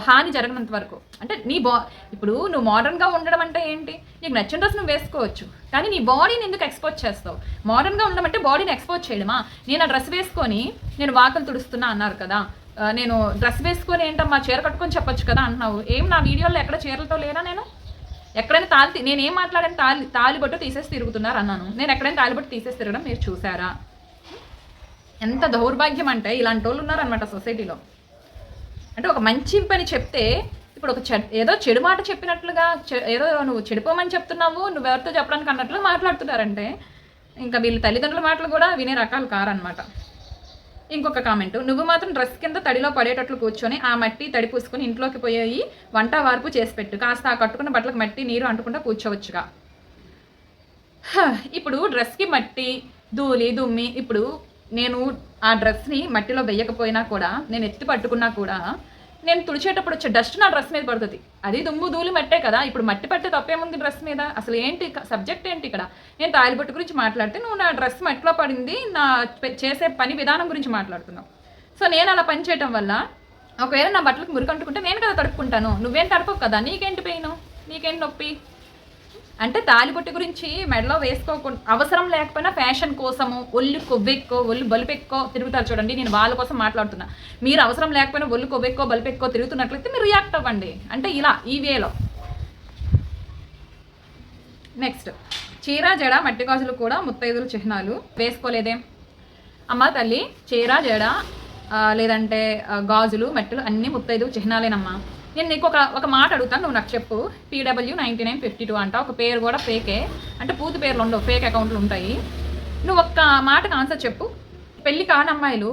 హాని జరగనంత వరకు. అంటే నీ బా ఇప్పుడు నువ్వు మోడర్న్గా ఉండడం అంటే ఏంటి? నీకు నచ్చిన డ్రెస్ నువ్వు వేసుకోవచ్చు. కానీ నీ బాడీని ఎందుకు ఎక్స్పోజ్ చేస్తావు? మోడర్న్గా ఉండడం అంటే బాడీని ఎక్స్పోజ్ చేయడమా? నేను ఆ డ్రెస్ వేసుకొని నేను వాకలు తుడుస్తున్నా అన్నారు కదా. నేను డ్రెస్ వేసుకొని ఏంటమ్మా చీర కట్టుకొని చెప్పొచ్చు కదా అంటున్నావు. ఏం నా వీడియోలో ఎక్కడ చీరలతో లేనా నేను? ఎక్కడైనా తాలి నేను ఏం మాట్లాడాను? తాలి తాలిబొట్టు తీసేసి తిరుగుతున్నారు అన్నాను. నేను ఎక్కడైనా తాలిబొట్టు తీసేసి తిరగడం మీరు చూసారా ఎంత దౌర్భాగ్యం అంటే ఇలాంటి వాళ్ళు ఉన్నారనమాట సొసైటీలో. అంటే ఒక మంచి పని చెప్తే ఇప్పుడు ఒక చెడ్ ఏదో చెడు మాట చెప్పినట్లుగా ఏదో నువ్వు చెడిపోమని చెప్తున్నావు నువ్వు ఎవరితో చెప్పడానికి అన్నట్లు మాట్లాడుతున్నారంటే ఇంకా వీళ్ళ తల్లిదండ్రుల మాటలు కూడా వినే రకాలు కారనమాట ఇంకొక కామెంట్ నువ్వు మాత్రం డ్రెస్ కింద తడిలో పడేటట్లు కూర్చొని ఆ మట్టి తడి పూసుకొని ఇంట్లోకి పోయి వంట వార్పు చేసి పెట్టు. కాస్త ఆ కట్టుకున్న బట్టలకు మట్టి నీరు అంటుకుండా కూర్చోవచ్చుగా. హ, ఇప్పుడు డ్రెస్కి మట్టి ధూళి దుమ్మి ఇప్పుడు నేను ఆ డ్రెస్ని మట్టిలో వెయ్యకపోయినా కూడా నేను ఎత్తి పట్టుకున్నా కూడా నేను తుడిచేటప్పుడు వచ్చే డస్ట్ నా డ్రెస్ మీద పడుతుంది. అది దుమ్ము ధూళి మట్టే కదా ఇప్పుడు మట్టి పట్టే తప్పేముంది డ్రెస్ మీద? అసలు ఏంటి సబ్జెక్ట్ ఏంటి ఇక్కడ? నేను తాలిబొట్టు గురించి మాట్లాడితే నువ్వు నా డ్రెస్ మట్టిలో పడింది నా చేసే పని విధానం గురించి మాట్లాడుతున్నావు. సో నేను అలా పని చేయటం వల్ల ఒకవేళ నా బట్టలకు మురికంటుకుంటే నేను కదా తడుపుకుంటాను. నువ్వేం తడపవు కదా? నీకేంటి పెయిన్ నీకేంటి నొప్పి? అంటే తాలిబొట్టు గురించి మెడలో వేసుకోకుండా అవసరం లేకపోయినా ఫ్యాషన్ కోసము ఒళ్ళు కొవ్వెక్కో ఒళ్ళు బలుపెక్కో తిరుగుతారు చూడండి నేను వాళ్ళ కోసం మాట్లాడుతున్నా. మీరు అవసరం లేకపోయినా ఒళ్ళు కొవ్వెక్కో బలుపెక్కో తిరుగుతున్నట్లయితే మీరు రియాక్ట్ అవ్వండి. అంటే ఇలా ఈ వేలో. నెక్స్ట్ చీర జడ మట్టి గాజులు కూడా ముత్తైదుల చిహ్నాలు. వేసుకోలేదేం. అమ్మ తల్లి చీర జడ లేదంటే గాజులు మట్టులు అన్నీ ముత్తైదు చిహ్నాలేనమ్మా. నేను నీకు ఒక ఒక మాట అడుగుతాను నువ్వు నాకు చెప్పు. PW ninety nine fifty two అంట. ఒక పేరు కూడా ఫేకే అంటే పూర్తి పేర్లు ఉండవు ఫేక్ అకౌంట్లు ఉంటాయి. నువ్వు ఒక్క మాటకు ఆన్సర్ చెప్పు. పెళ్ళి కాని అమ్మాయిలు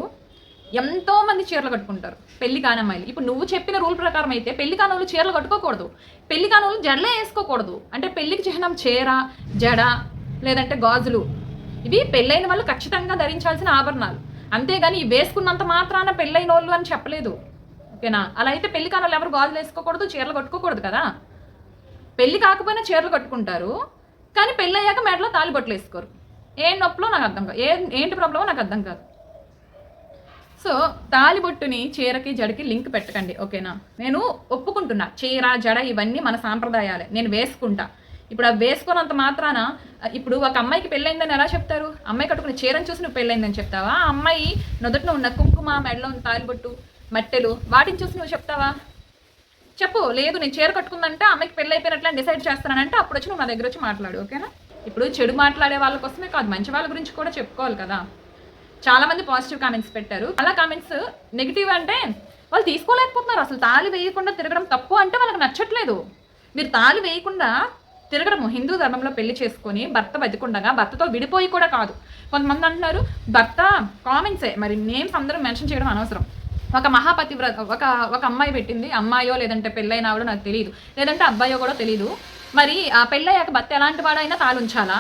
ఎంతో మంది చీరలు కట్టుకుంటారు పెళ్ళి కాని అమ్మాయిలు. ఇప్పుడు నువ్వు చెప్పిన రూల్ ప్రకారం అయితే పెళ్ళి కాని వాళ్ళు చీరలు కట్టుకోకూడదు. పెళ్ళి కాని వాళ్ళు జడలే వేసుకోకూడదు. అంటే పెళ్ళికి చిహ్నం చీర జడ లేదంటే గాజులు. ఇవి పెళ్ళైన వాళ్ళు ఖచ్చితంగా ధరించాల్సిన ఆభరణాలు. అంతేగాని ఇవి వేసుకున్నంత మాత్రాన పెళ్ళైన వాళ్ళు అని చెప్పలేదు. ఓకేనా? అలా అయితే పెళ్ళి కాని వాళ్ళు ఎవరు గాజులు వేసుకోకూడదు చీరలు కట్టుకోకూడదు కదా? పెళ్ళి కాకపోయినా చీరలు కట్టుకుంటారు కానీ పెళ్ళి అయ్యాక మెడలో తాలిబొట్లు వేసుకోరు. ఏం నొప్పులో నాకు అర్థం కాదు. ఏ ఏంటి ప్రాబ్లమో నాకు అర్థం కాదు. సో తాలిబొట్టుని చీరకి జడకి లింక్ పెట్టకండి ఓకేనా? నేను ఒప్పుకుంటున్నా. చీర జడ ఇవన్నీ మన సాంప్రదాయాలే. నేను వేసుకుంటా. ఇప్పుడు అవి వేసుకున్నంత మాత్రాన ఇప్పుడు ఒక అమ్మాయికి పెళ్ళైందని ఎలా చెప్తారు? అమ్మాయి కట్టుకున్న చీరను చూసి నువ్వు పెళ్ళైందని చెప్తావా? ఆ అమ్మాయి నొదటిన ఉన్న కుంకుమ మెడలో ఉన్న తాలిబొట్టు మట్టెలు. వాటిని చూసి నువ్వు చెప్తావా? చెప్పు లేదు నేను చీర కట్టుకుందంటే అమ్మాయికి పెళ్ళి అయిపోయినట్లు డిసైడ్ చేస్తానంటే అప్పుడు వచ్చి నువ్వు నా దగ్గర వచ్చి మాట్లాడు ఓకేనా? ఇప్పుడు చెడు మాట్లాడే వాళ్ళ కోసమే కాదు మంచి వాళ్ళ గురించి కూడా చెప్పుకోవాలి కదా. చాలామంది పాజిటివ్ కామెంట్స్ పెట్టారు. అలా కామెంట్స్ నెగిటివ్ అంటే వాళ్ళు తీసుకోలేకపోతున్నారు. అసలు తాళి వేయకుండా తిరగడం తప్పు అంటే వాళ్ళకి నచ్చట్లేదు. మీరు తాళి వేయకుండా తిరగడం హిందూ ధర్మంలో పెళ్ళి చేసుకొని భర్త బతికుండగా భర్తతో విడిపోయి కూడా కాదు. కొంతమంది అంటున్నారు భర్త కామెంట్సే మరి నేమ్స్ అందరూ మెన్షన్ చేయడం అనవసరం. ఒక మహాపతివ్రత ఒక ఒక అమ్మాయి పెట్టింది. అమ్మాయో లేదంటే పెళ్ళైన ఆవిడో నాకు తెలియదు లేదంటే అబ్బాయో కూడా తెలియదు మరి ఆ పెళ్ళయ్యాక భర్త ఎలాంటి వాడైనా తాళుంచాలా?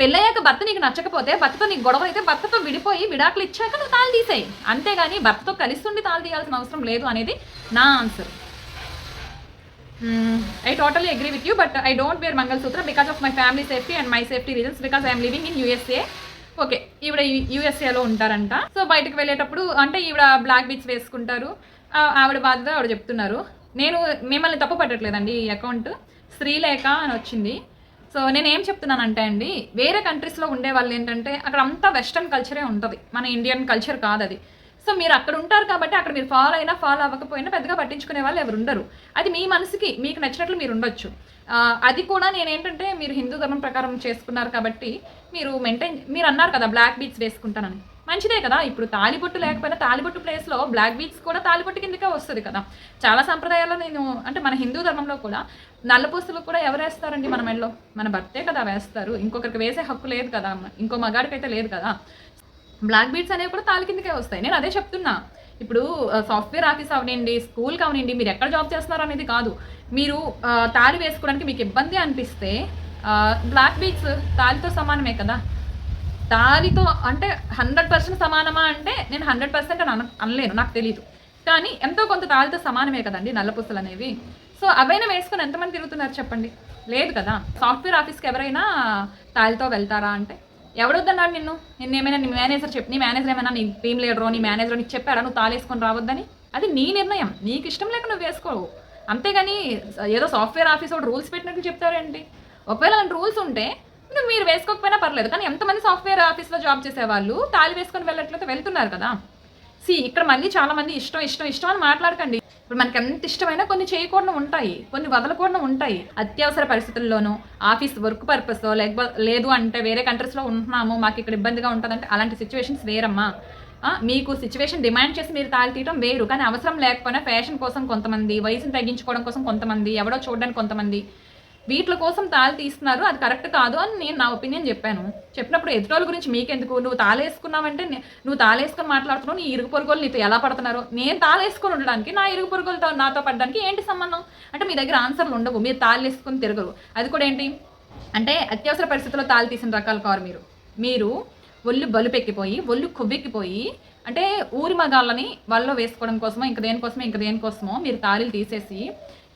పెళ్ళయ్యాక భర్త నీకు నచ్చకపోతే భర్తతో నీకు గొడవ అయితే భర్తతో విడిపోయి విడాకులు ఇచ్చాక నువ్వు తాళి తీసేయి. అంతేగాని భర్తతో కలిసి ఉండి తాళి తీయాల్సిన అవసరం లేదు అనేది నా answer. I totally agree with you but I don't wear mangalsutra because of my family safety and my safety reasons because I'm living in USA okay ఈవిడ యూఎస్ఏలో ఉంటారంట. సో బయటకు వెళ్ళేటప్పుడు అంటే ఈవిడ బ్లాక్ బీచ్ వేసుకుంటారు. ఆవిడ బాధ్యత ఆవిడ చెప్తున్నారు. నేను మిమ్మల్ని తప్పు పట్టట్లేదండి ఈ అకౌంట్. శ్రీలేఖ అని వచ్చింది. సో నేను ఏం చెప్తున్నానంటే అండి వేరే కంట్రీస్లో ఉండే వాళ్ళు ఏంటంటే అక్కడ అంతా వెస్ట్రన్ కల్చరే ఉంటుంది. మన ఇండియన్ కల్చర్ కాదు అది సో మీరు అక్కడ ఉంటారు కాబట్టి అక్కడ మీరు ఫాలో అయినా ఫాలో అవ్వకపోయినా పెద్దగా పట్టించుకునే వాళ్ళు ఎవరు ఉండరు. అది మీ మనసుకి మీకు నచ్చినట్లు మీరు ఉండొచ్చు. అది కూడా నేను ఏంటంటే మీరు హిందూ ధర్మం ప్రకారం చేసుకున్నారు కాబట్టి మీరు మెయింటైన్ మీరు అన్నారు కదా బ్లాక్ బీట్స్ వేసుకుంటానని. మంచిదే కదా ఇప్పుడు తాలిబొట్టు లేకపోయినా తాలిబొట్టు ప్లేస్లో బ్లాక్ బీట్స్ కూడా తాలిబొట్టు కిందకే వస్తుంది కదా. చాలా సంప్రదాయాల్లో నేను అంటే మన హిందూ ధర్మంలో కూడా నల్ల పూసలు కూడా ఎవరు వేస్తారండి మన మెడలో? మన భర్తే కదా వేస్తారు. ఇంకొకరికి వేసే హక్కు లేదు కదా ఇంకో మగాడికైతే లేదు కదా. బ్లాక్ బీట్స్ అనేవి కూడా తాలి కిందకే వస్తాయి. నేను అదే చెప్తున్నా. ఇప్పుడు సాఫ్ట్వేర్ ఆఫీస్ అవనండి స్కూల్ కావనండి మీరు ఎక్కడ జాబ్ చేస్తున్నారు అనేది కాదు. మీరు తాళి వేసుకోవడానికి మీకు ఇబ్బంది అనిపిస్తే బ్లాక్ బీట్స్ తాలితో సమానమే కదా? తాలితో అంటే హండ్రెడ్ పర్సెంట్ సమానమా అంటే నేను హండ్రెడ్ పర్సెంట్ అని అన అనలేను నాకు తెలియదు కానీ ఎంతో కొంత తాలితో సమానమే కదండి నల్లపూసలు అనేవి. సో అవైనా వేసుకొని ఎంతమంది తిరుగుతున్నారు చెప్పండి? లేదు కదా? సాఫ్ట్వేర్ ఆఫీస్కి ఎవరైనా తాలితో వెళ్తారా అంటే? ఎవడొద్దన్నాడు నిన్ను? నిన్న ఏమైనా నీ మేనేజర్ చెప్పి నీ మేనేజర్ ఏమైనా నీ టీమ్ లీడరో నీ మేనేజర్ నీకు చెప్పారా నువ్వు తాలేసుకొని రావద్దని? అది నీ నిర్ణయం. నీకు ఇష్టం లేక నువ్వు వేసుకోవు. అంతేగాని ఏదో సాఫ్ట్వేర్ ఆఫీస్ ఒకటి రూల్స్ పెట్టినట్టు చెప్తారేంటి? ఒకవేళ రూల్స్ ఉంటే మీరు వేసుకోకపోయినా పర్లేదు కానీ ఎంతమంది సాఫ్ట్వేర్ ఆఫీస్లో జాబ్ చేసే వాళ్ళు తాళి వేసుకొని వెళ్ళట్లయితే వెళ్తున్నారు కదా. సి ఇక్కడ మళ్ళీ చాలా మంది ఇష్టం ఇష్టం ఇష్టం అని మాట్లాడకండి. ఇప్పుడు మనకి ఎంత ఇష్టమైనా కొన్ని చేయకూడదు ఉంటాయి కొన్ని వదలకూడదు ఉంటాయి. అత్యవసర పరిస్థితుల్లోనూ ఆఫీస్ వర్క్ పర్పస్ లేకపోతే లేదు అంటే వేరే కంట్రీస్లో ఉంటున్నాము మాకు ఇక్కడ ఇబ్బందిగా ఉంటుందంటే అలాంటి సిచ్యువేషన్స్ వేరమ్మా. మీకు సిచ్యువేషన్ డిమాండ్ చేసి మీరు తాళి తీయడం వేరు కానీ అవసరం లేకపోయినా ఫ్యాషన్ కోసం కొంతమంది వయసుని తగ్గించుకోవడం కోసం కొంతమంది ఎవడో చూడడానికి కొంతమంది వీటి కోసం తాళి తీస్తున్నారు అది కరెక్ట్ కాదు అని నేను నా ఒపీనియన్ చెప్పాను. చెప్పినప్పుడు ఎదుటోళ్ళ గురించి మీకెందుకు? నువ్వు తాళేసుకున్నావంటే నువ్వు తాళేసుకొని మాట్లాడుతున్నావు నీ ఇరుగు పొరుగులు నీతో ఎలా పడుతున్నారు? నేను తాళేసుకొని ఉండడానికి నా ఇరుగు పొరుగులతో నాతో పడడానికి ఏంటి సంబంధం? అంటే మీ దగ్గర ఆన్సర్లు ఉండవు మీరు తాళేసుకొని తిరగరు. అది కూడా ఏంటి? అంటే అత్యవసర పరిస్థితుల్లో తాళి తీసిన రకాలు కారు మీరు. మీరు ఒళ్ళు బలుపెక్కిపోయి ఒళ్ళు కొవ్వెక్కిపోయి అంటే ఊరి మగాళ్ళని వాళ్ళలో వేసుకోవడం కోసమో ఇంక దేనికోసమో ఇంక దేనికోసమో మీరు తాళిలు తీసేసి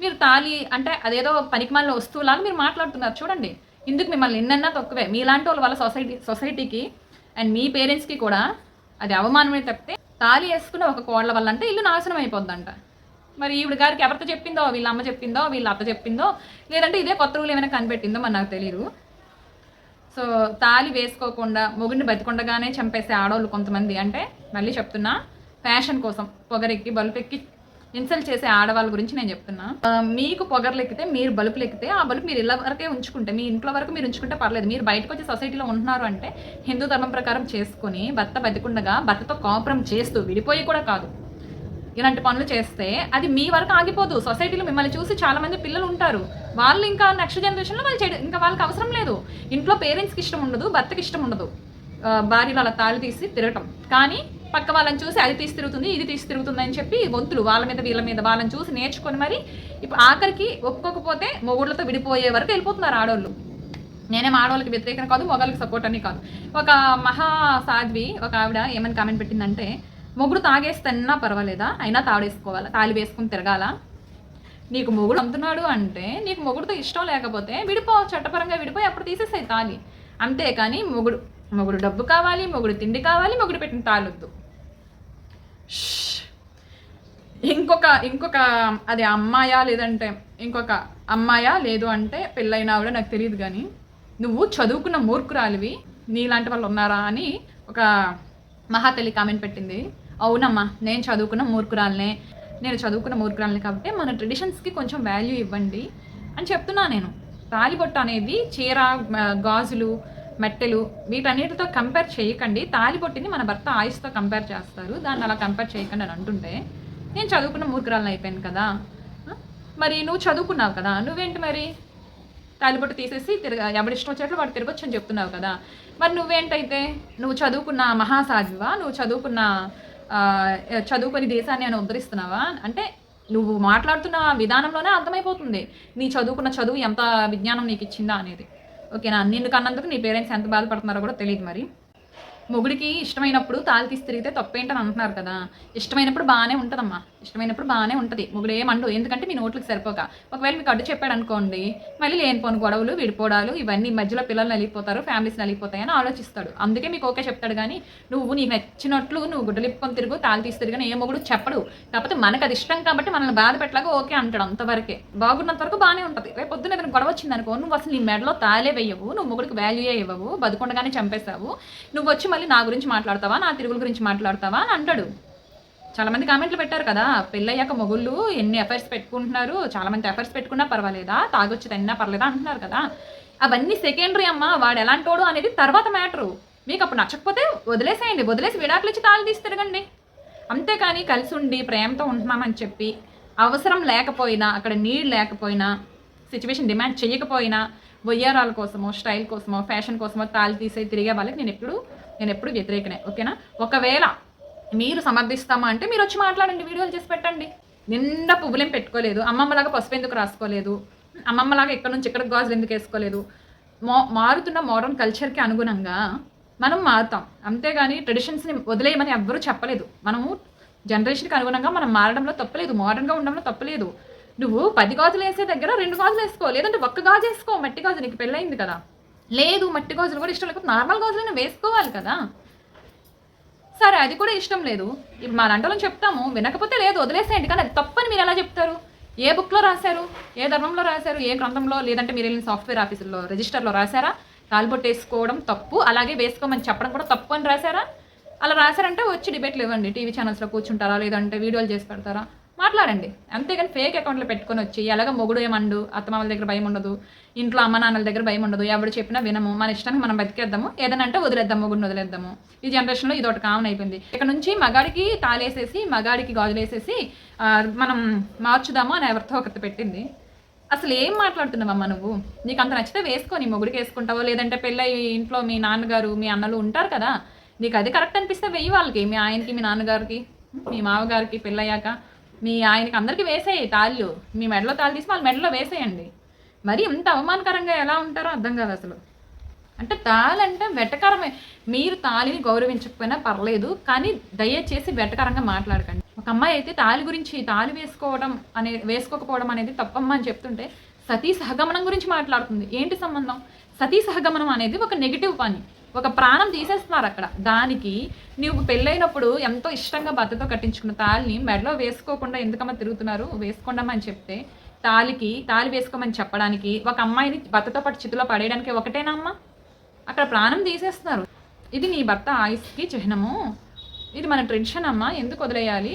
మీరు తాళి అంటే అదేదో పనికిమాలిన వస్తువులాగా మీరు మాట్లాడుతున్నారు. చూడండి. ఇందుకు మిమ్మల్ని నిన్నన్నా తక్కువే. మీలాంటి వాళ్ళ వల్ల సొసైటీ సొసైటీకి అండ్ మీ పేరెంట్స్కి కూడా అది అవమానమే తప్పితే తాళి వేసుకున్న ఒక కోళ్ళ వల్ల అంటే ఇల్లు నాశనం అయిపోద్దంట. మరి ఈవిడ గారికి ఎవరితో చెప్పిందో వీళ్ళ అమ్మ చెప్పిందో వీళ్ళ అత్త చెప్పిందో లేదంటే ఇదే కొత్త రూల్ ఏమైనా కనిపెట్టిందో మరి నాకు తెలియదు సో తాళి వేసుకోకుండా మొగుడిని బతికొండగానే చంపేసే ఆడవాళ్ళు కొంతమంది అంటే మళ్ళీ చెప్తున్నా ఫ్యాషన్ కోసం పొగరెక్కి బలుపెక్కి ఇన్సల్ట్ చేసే ఆడవాళ్ళ గురించి నేను చెప్తున్నా. మీకు పొగర్లు ఎక్కితే మీరు బలుపులు ఎక్కితే ఆ బలుపు మీరు ఇళ్ళ వరకే ఉంచుకుంటే మీ ఇంట్లో వరకు మీరు ఉంచుకుంటే పర్లేదు. మీరు బయటకు వచ్చి సొసైటీలో ఉంటున్నారు అంటే హిందూ ధర్మం ప్రకారం చేసుకుని భర్త బతికుండగా భర్తతో కాపురం చేస్తూ విడిపోయి కూడా కాదు. ఇలాంటి పనులు చేస్తే అది మీ వరకు ఆగిపోదు. సొసైటీలో మిమ్మల్ని చూసి చాలా మంది పిల్లలు ఉంటారు. వాళ్ళు ఇంకా నెక్స్ట్ జనరేషన్లో వాళ్ళు చేయడం ఇంకా వాళ్ళకి అవసరం లేదు. ఇంట్లో పేరెంట్స్కి ఇష్టం ఉండదు భర్తకి ఇష్టం ఉండదు. ఆ, భార్యలు అలా తాళి తీసి తిరగటం. కానీ పక్క వాళ్ళని చూసి అది తీసి తిరుగుతుంది ఇది తీసి తిరుగుతుంది అని చెప్పి వంతులు వాళ్ళ మీద వీళ్ళ మీద వాళ్ళని చూసి నేర్చుకొని మరి ఇప్పుడు ఆఖరికి ఒప్పుకోకపోతే మొగుళ్ళతో విడిపోయే వరకు వెళ్ళిపోతున్నారు ఆడవాళ్ళు నేనేం ఆడవాళ్ళకి వ్యతిరేకం కాదు మొగాళ్ళకి సపోర్ట్ అని కాదు. ఒక మహా సాధ్వి ఒక ఆవిడ ఏమని కామెంట్ పెట్టిందంటే మొగుడు తాగేస్తన్నా పర్వాలేదా? అయినా తాడేసుకోవాలా? తాళి వేసుకుని తిరగాల? నీకు మొగుడు అమ్ముతున్నాడు అంటే నీకు మొగుడుతో ఇష్టం లేకపోతే విడిపో చట్టపరంగా విడిపోయి అప్పుడు తీసేసాయి తాళి అంతేకాని మొగుడు మొగుడు డబ్బు కావాలి మొగుడు తిండి కావాలి మొగుడు పెట్టిన తాళొద్దు ఇంకొక ఇంకొక అది అమ్మాయా లేదంటే ఇంకొక అమ్మాయా లేదు అంటే పెళ్ళైన ఆవిడ నాకు తెలియదు కానీ నువ్వు చదువుకున్న మూర్ఖురాలివి నీలాంటి వాళ్ళు ఉన్నారా అని ఒక మహాతల్లి కామెంట్ పెట్టింది. అవునమ్మా నేను చదువుకున్న మూర్ఖురాలనే. నేను చదువుకున్న మూర్ఖురాలని కాబట్టి మన ట్రెడిషన్స్కి కొంచెం వాల్యూ ఇవ్వండి అని చెప్తున్నా నేను. తాలిబొట్టు అనేది చీర గాజులు మెట్టెలు వీటన్నిటితో కంపేర్ చేయకండి. తాలిబొట్టిని మన భర్త ఆయుష్తో కంపేర్ చేస్తారు. దాన్ని అలా కంపేర్ చేయకండి అని అంటుంటే నేను చదువుకున్న మూర్ఖురాలను అయిపోయాను కదా. మరి నువ్వు చదువుకున్నావు కదా. నువ్వేంటి మరి? తాలిబొట్టు తీసేసి తిరగ ఎవడిష్టం వచ్చేట్లు వాడు తిరగొచ్చు అని చెప్తున్నావు కదా. మరి నువ్వేంటైతే? నువ్వు చదువుకున్న మహాసాధ్వివా నువ్వు చదువుకున్న చదువుకొని దేశాన్ని అని ఉద్ధరిస్తున్నావా? అంటే నువ్వు మాట్లాడుతున్న విధానంలోనే అర్థమైపోతుంది. నీ చదువుకున్న చదువు ఎంత విజ్ఞానం నీకు ఇచ్చిందా అనేది. ఓకేనా? నిన్ను కన్నందుకు నీ పేరెంట్స్ ఎంత బాధపడుతున్నారో కూడా తెలియదు మరి. మొగుడికి ఇష్టమైనప్పుడు తాళి తీసి తిరిగితే తప్పేంటని అంటున్నారు కదా. ఇష్టమైనప్పుడు బాగానే ఉంటుందమ్మా. ఇష్టమైనప్పుడు బాగానే ఉంటుంది. మొగుడు ఏమండు ఎందుకంటే మీ నోట్లకు సరిపోక. ఒకవేళ మీకు అడ్డు చెప్పాడు అనుకోండి మళ్ళీ లేనిపోని గొడవలు విడిపోవడాలు ఇవన్నీ మధ్యలో పిల్లలు నలిగిపోతారు ఫ్యామిలీస్ నలిగిపోతాయని ఆలోచిస్తాడు. అందుకే మీకు ఓకే చెప్తాడు కానీ నువ్వు నీకు నచ్చినట్లు నువ్వు గుడ్డలిప్పుకొని తిరుగు తాళి తీసి తిరిగిన ఏ మొగుడు చెప్పడు. కాకపోతే మనకు అది ఇష్టం కాబట్టి మనల్ని బాధ పెట్టలాగా ఓకే అంటాడు అంతవరకే. బాగున్నంత వరకు బాగానే ఉంటుంది. రేపు పొద్దున్న ఏదైనా గొడవ వచ్చింది అనుకో నువ్వు అసలు నీ మెడలో తాలే వేయవు నువ్వు మొగుడికి వాల్యూయే ఇవ్వవు బతుకుండగానే చంపేస్తావు. నువ్వు వచ్చి మళ్ళీ నా గురించి మాట్లాడతావా నా తిరుగుల గురించి మాట్లాడతావా అని అంటాడు. చాలామంది కామెంట్లు పెట్టారు కదా పెళ్ళయ్యాక మొగుళ్ళు ఎన్ని ఎఫైర్స్ పెట్టుకుంటున్నారు చాలామంది ఎఫైర్స్ పెట్టుకున్నా పర్వాలేదా తాగొచ్చి తన్నా పర్లేదా అంటున్నారు కదా. అవన్నీ సెకండరీ అమ్మ వాడు ఎలాంటోడు అనేది తర్వాత మ్యాటరు మీకు అప్పుడు నచ్చకపోతే వదిలేసేయండి వదిలేసి విడాకులు ఇచ్చి తాళి తీసి తిరగండి. అంతేకాని కలిసి ఉండి ప్రేమతో ఉంటున్నామని చెప్పి అవసరం లేకపోయినా అక్కడ నీడ్ లేకపోయినా సిచ్యువేషన్ డిమాండ్ చేయకపోయినా వయ్యారాల కోసమో స్టైల్ కోసమో ఫ్యాషన్ కోసమో తాళి తీసే తిరిగే వాళ్ళకి నేను ఎప్పుడు నేను ఎప్పుడు వ్యతిరేకనే. ఓకేనా? ఒకవేళ మీరు సమర్థిస్తామా అంటే మీరు వచ్చి మాట్లాడండి వీడియోలు చేసి పెట్టండి. నిండా పువ్వులేం పెట్టుకోలేదు. అమ్మమ్మలాగా పసుపు ఎందుకు రాసుకోలేదు? అమ్మమ్మలాగా ఎక్కడి నుంచి ఇక్కడ గాజులు ఎందుకు వేసుకోలేదు? మో మారుతున్న మోడర్న్ కల్చర్కి అనుగుణంగా మనం మారుతాం. అంతేగాని ట్రెడిషన్స్ని వదిలేయమని ఎవ్వరూ చెప్పలేదు. మనము జనరేషన్కి అనుగుణంగా మనం మారడంలో తప్పలేదు. మోడర్న్గా ఉండడంలో తప్పలేదు. నువ్వు పది గాజులు వేసే దగ్గర రెండు గాజులు వేసుకో. లేదంటే ఒక్క గాజు వేసుకో. మట్టి గాజు నీకు పెళ్ళయింది కదా. లేదు మట్టి గాజులు కూడా ఇష్టం లేకపోతే నార్మల్ గాజులు వేసుకోవాలి కదా. సరే అది కూడా ఇష్టం లేదు. మా దాంట్లో చెప్తాము వినకపోతే లేదు వదిలేసేయండి. కానీ అది తప్పని మీరు ఎలా చెప్తారు? ఏ బుక్లో రాశారు? ఏ ధర్మంలో రాశారు? ఏ గ్రంథంలో? లేదంటే మీరు వెళ్ళిన సాఫ్ట్వేర్ ఆఫీసులో రిజిస్టర్లో రాశారా? కాల్పొట్టేసుకోవడం వేసుకోవడం తప్పు అలాగే వేసుకోమని చెప్పడం కూడా తప్పు అని రాశారా? అలా రాశారంటే వచ్చి డిబేట్లు ఇవ్వండి. టీవీ ఛానల్స్లో కూర్చుంటారా? లేదంటే వీడియోలు చేసి పెడతారా? మాట్లాడండి. అంతేగాని ఫేక్ అకౌంట్లో పెట్టుకొని వచ్చి ఎలాగ మొగుడు ఏమండు అత్తమామల దగ్గర భయం ఉండదు ఇంట్లో అమ్మ నాన్నల దగ్గర భయం ఉండదు ఎవడు చెప్పినా వినము. మన ఇష్టానికి మనం బతికేద్దాము. ఏదైనా అంటే వదిలేద్దాం మొగుడిని వదిలేద్దాము. ఈ జనరేషన్లో ఇది ఒకటి కామన్ అయిపోయింది. ఇక్కడ నుంచి మగాడికి తాళేసేసి మగాడికి గాజులేసేసి మనం మార్చుదాము అని ఎవరితో ఒకటి పెట్టింది. అసలు ఏం మాట్లాడుతున్నావమ్మా నువ్వు? నీకు అంత నచ్చితే వేసుకో నీ మొగుడికి వేసుకుంటావో లేదంటే పెళ్ళై ఇంట్లో మీ నాన్నగారు మీ అన్నలు ఉంటారు కదా? నీకు అది కరెక్ట్ అనిపిస్తే వెయ్యి వాళ్ళకి మీ ఆయనకి మీ నాన్నగారికి మీ మామగారికి పెళ్ళయ్యాక. మీ ఆయనకి అందరికీ వేసేయి తాళ్ళు. మీ మెడలో తాళ్ళు తీసి వాళ్ళ మెడలో వేసేయండి. మరి ఇంత అవమానకరంగా ఎలా ఉంటారో అర్థం కాదు అసలు. అంటే తాళంటే వెటకరమే. మీరు తాళిని గౌరవించకపోయినా పర్లేదు కానీ దయచేసి వెటకరంగా మాట్లాడకండి. ఒక అమ్మాయి అయితే తాళి గురించి తాళి వేసుకోవడం అనే వేసుకోకపోవడం అనేది తప్పమ్మ అని చెప్తుంటే సతీ సహగమనం గురించి మాట్లాడుతుంది. ఏంటి సంబంధం? సతీ సహగమనం అనేది ఒక నెగిటివ్ పని. ఒక ప్రాణం తీసేస్తున్నారు అక్కడ. దానికి నువ్వు పెళ్ళైనప్పుడు ఎంతో ఇష్టంగా భర్తతో కట్టించుకున్న తాళిని మెడలో వేసుకోకుండా ఎందుకమ్మా తిరుగుతున్నారు? వేసుకోండమ్మా అని చెప్తే తాలికి తాళి వేసుకోమని చెప్పడానికి ఒక అమ్మాయిని భర్తతో పాటు చితిలో పడేయడానికి ఒకటేనా అమ్మా? అక్కడ ప్రాణం తీసేస్తున్నారు. ఇది నీ భర్త ఆయుష్కి చిహ్నము. ఇది మన ట్రెడిషన్ అమ్మా. ఎందుకు వదిలేయాలి?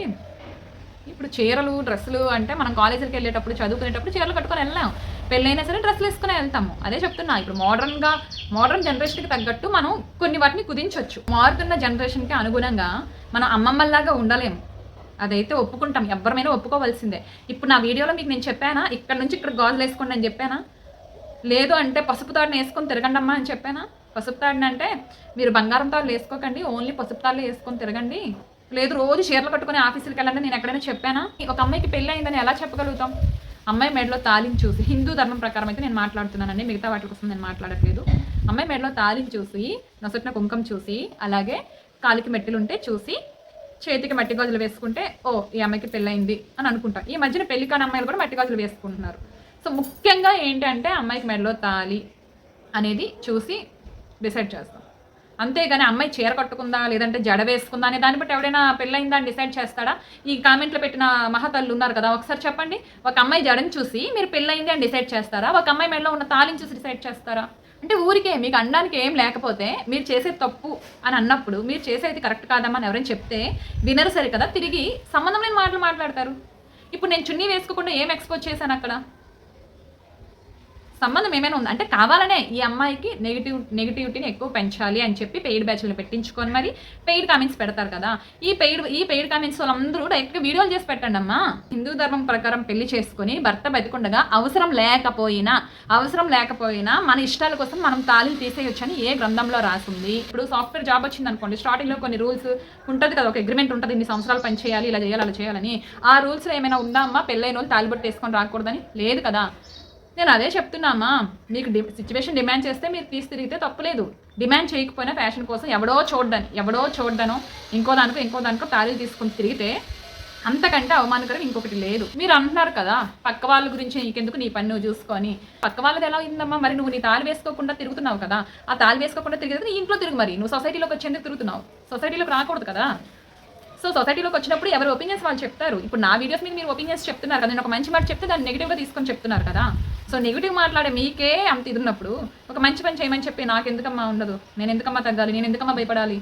ఇప్పుడు చీరలు డ్రెస్సులు అంటే మనం కాలేజీకి వెళ్ళేటప్పుడు చదువుకునేటప్పుడు చీరలు కట్టుకొని వెళ్ళాం పెళ్ళైనా సరే డ్రెస్సులు వేసుకుని వెళ్తాము. అదే చెప్తున్నా ఇప్పుడు మోడర్న్గా మోడర్న్ జనరేషన్కి తగ్గట్టు మనం కొన్ని వాటిని కుదించవచ్చు మారుతున్న జనరేషన్కి అనుగుణంగా మనం అమ్మమ్మల్లాగా ఉండలేము. అదైతే ఒప్పుకుంటాం ఎవరిమైనా ఒప్పుకోవాల్సిందే. ఇప్పుడు నా వీడియోలో మీకు నేను చెప్పానా? ఇక్కడ నుంచి ఇక్కడ గాజులు వేసుకోండి అని చెప్పానా? లేదు అంటే పసుపు తాడుని వేసుకొని తిరగండి అమ్మా అని చెప్పానా? పసుపు తాడుని అంటే మీరు బంగారం తాళ్ళు వేసుకోకండి ఓన్లీ పసుపు తాళ్ళు వేసుకొని తిరగండి. లేదు రోజు చీరలు కట్టుకుని ఆఫీసులకి వెళ్ళండి నేను ఎక్కడైనా చెప్పానా? ఒక అమ్మాయికి పెళ్ళి అయిందని ఎలా చెప్పగలుగుతాం? అమ్మాయి మెడలో తాలిని చూసి హిందూ ధర్మం ప్రకారం అయితే నేను మాట్లాడుతున్నానండి మిగతా వాటి కోసం నేను మాట్లాడట్లేదు. అమ్మాయి మెడలో తాలిని చూసి నొసటిన కుంకం చూసి అలాగే కాలికి మెట్టెలు ఉంటే చూసి చేతికి మట్టి గాజులు వేసుకుంటే ఓ ఈ అమ్మాయికి పెళ్ళైంది అని అనుకుంటాం. ఈ మధ్యన పెళ్ళి కాని అమ్మాయిలు కూడా మట్టి గాజులు వేసుకుంటున్నారు. సో ముఖ్యంగా ఏంటంటే అమ్మాయికి మెడలో తాలి అనేది చూసి డిసైడ్ చేస్తాం. అంతేగాని అమ్మాయి చీర కట్టుకుందా లేదంటే జడ వేసుకుందా అనే దాన్ని బట్టి ఎవడైనా పెళ్ళయిందా అని డిసైడ్ చేస్తాడా? ఈ కామెంట్లో పెట్టిన మహాతల్లు ఉన్నారు కదా ఒకసారి చెప్పండి. ఒక అమ్మాయి జడని చూసి మీరు పెళ్ళయింది అని డిసైడ్ చేస్తారా? ఒక అమ్మాయి మెడలో ఉన్న తాళిని చూసి డిసైడ్ చేస్తారా? అంటే ఊరికే మీకు అనడానికి ఏం లేకపోతే మీరు చేసేది తప్పు అని అన్నప్పుడు మీరు చేసేది కరెక్ట్ కాదమ్మా అని ఎవరైనా చెప్తే వినరు సరే కదా తిరిగి సంబంధం లేని మాటలు మాట్లాడతారు. ఇప్పుడు నేను చున్నీ వేసుకోకుండా ఏం ఎక్స్పోజ్ చేశాను అక్కడ? సంబంధం ఏమైనా ఉందా? అంటే కావాలనే ఈ అమ్మాయికి నెగిటివ్ నెగిటివిటీని ఎక్కువ పెంచాలి అని చెప్పి పెయిడ్ బ్యాచ్లు పెట్టించుకొని మరి పెయిడ్ కామెంట్స్ పెడతారు కదా. ఈ పెయిడ్ ఈ పెయిడ్ కామెంట్స్ వాళ్ళందరూ డైరెక్ట్గా వీడియోలు చేసి పెట్టండి అమ్మా. హిందూ ధర్మం ప్రకారం పెళ్ళి చేసుకొని భర్త బతికుండగా అవసరం లేకపోయినా అవసరం లేకపోయినా మన ఇష్టాల కోసం మనం తాళిని తీసేయొచ్చని ఏ గ్రంథంలో రాసింది. ఇప్పుడు సాఫ్ట్వేర్ జాబ్ వచ్చింది అనుకోండి స్టార్టింగ్లో కొన్ని రూల్స్ ఉంటుంది కదా ఒక అగ్రిమెంట్ ఉంటుంది ఇన్ని సంవత్సరాలు పని చేయాలి ఇలా చేయాలి అలా చేయాలని. ఆ రూల్స్లో ఏమైనా ఉందా అమ్మా? పెళ్ళైన వాళ్ళు తాలిబొట్టు వేసుకొని రాకూడదని? లేదు కదా. నేను అదే చెప్తున్నామా? మీకు డి సిచ్యువేషన్ డిమాండ్ చేస్తే మీరు తీసి తిరిగితే తప్పులేదు. డిమాండ్ చేయకపోయినా ఫ్యాషన్ కోసం ఎవడో చూడ్డాను ఎవడో చూడ్డాను ఇంకో దానికో ఇంకో దానికో తాళీలు తీసుకొని తిరిగితే అంతకంటే అవమానకరం ఇంకొకటి లేదు. మీరు అంటున్నారు కదా పక్క వాళ్ళ గురించి నీకెందుకు నీ పని నువ్వు చూసుకొని? పక్క వాళ్ళది ఎలా ఉందమ్మా మరి నువ్వు నీ తాళి వేసుకోకుండా తిరుగుతున్నావు కదా. ఆ తాళి వేసుకోకుండా తిరిగితే నీ ఇంట్లో తిరుగు మరి. నువ్వు సొసైటీలోకి వచ్చేందుకు తిరుగుతున్నావు. సొసైటీలోకి రాకూడదు కదా. సో సొసైటీలోకి వచ్చినప్పుడు ఎవరి ఒపీనియన్స్ వాళ్ళు చెప్తారు. ఇప్పుడు నా వీడియోస్ మీద మీరు ఒపీనియన్స్ చెప్తున్నారు కదా నేను ఒక మంచి మాట చెప్తే దాన్ని నెగిటివ్గా తీసుకొని చెప్తున్నారు కదా. సో నెగిటివ్ మాట్లాడే మీకే అంత ఇది ఉన్నప్పుడు ఒక మంచి పని చేయమని చెప్పి నాకు ఎందుకమ్మా ఉండదు నేను ఎందుకమ్మా తగ్గాలి నేను ఎందుకమ్మా భయపడాలి